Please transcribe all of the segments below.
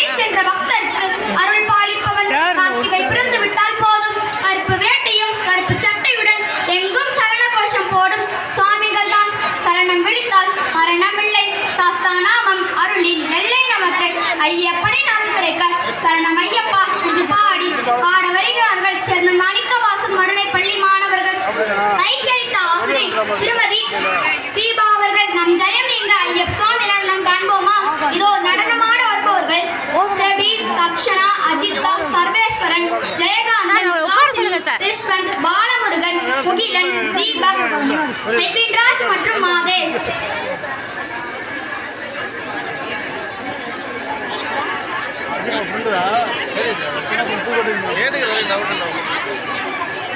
மறை சென்ற பக்தருக்கு அருள் பாலிப்பவன். கார்த்திகை பிறந்து விட்டால் போதும். கருப்பு வேட்டையும் கருப்பு சட்டையுடன் எங்கும் சரண கோஷம் போடும் சுவாமிகள் தான். சரணம் விழித்தால் மரணமில்லை. சாஸ்தாநாமம் அருளின் எல்லை நமக்கு. ஐயப்பனை நாள் கிடைக்க சரணம் ஐயப்பா எட்வின் ராஜ் மற்றும் மாதேஷ்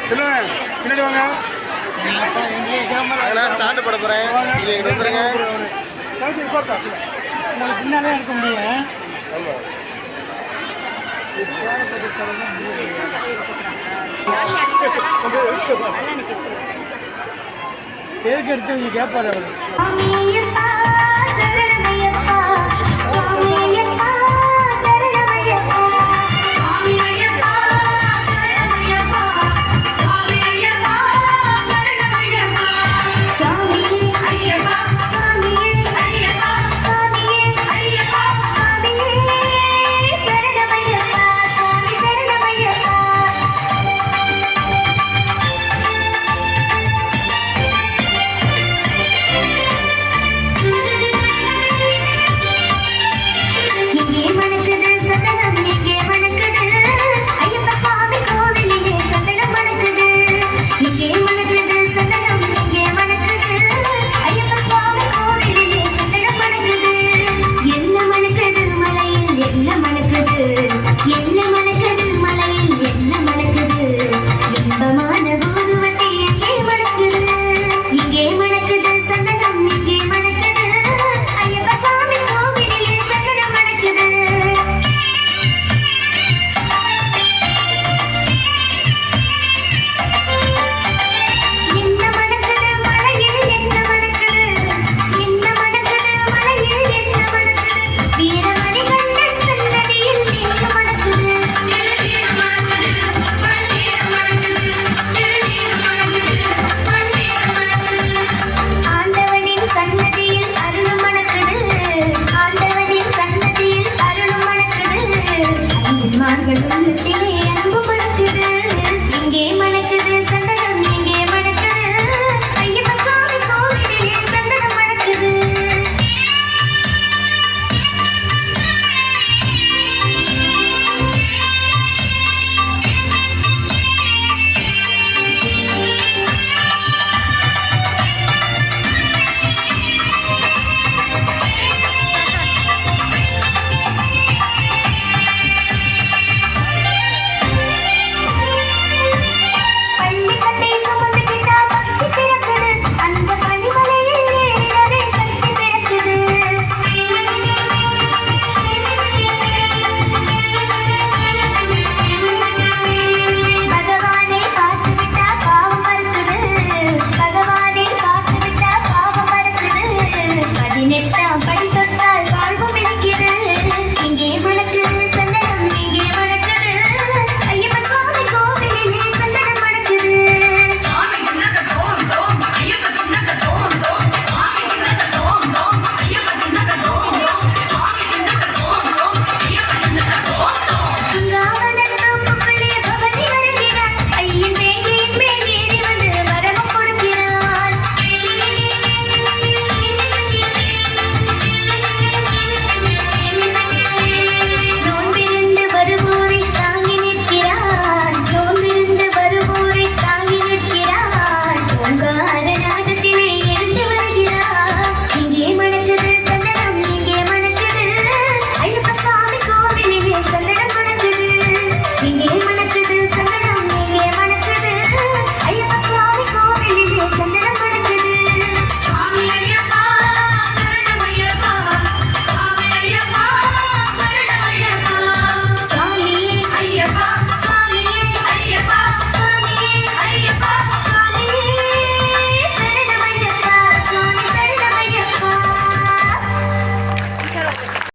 பின்னாடி வாங்க ஸ்டார்ட் பண்ண போறேன் நீங்க இங்க வந்துருங்க கழுத்து உட்கார்த்தா உங்களுக்கு பின்னாலே இருக்க முடியும் கேக் எடுத்து நீங்கள் கேட்பாரு அவர்.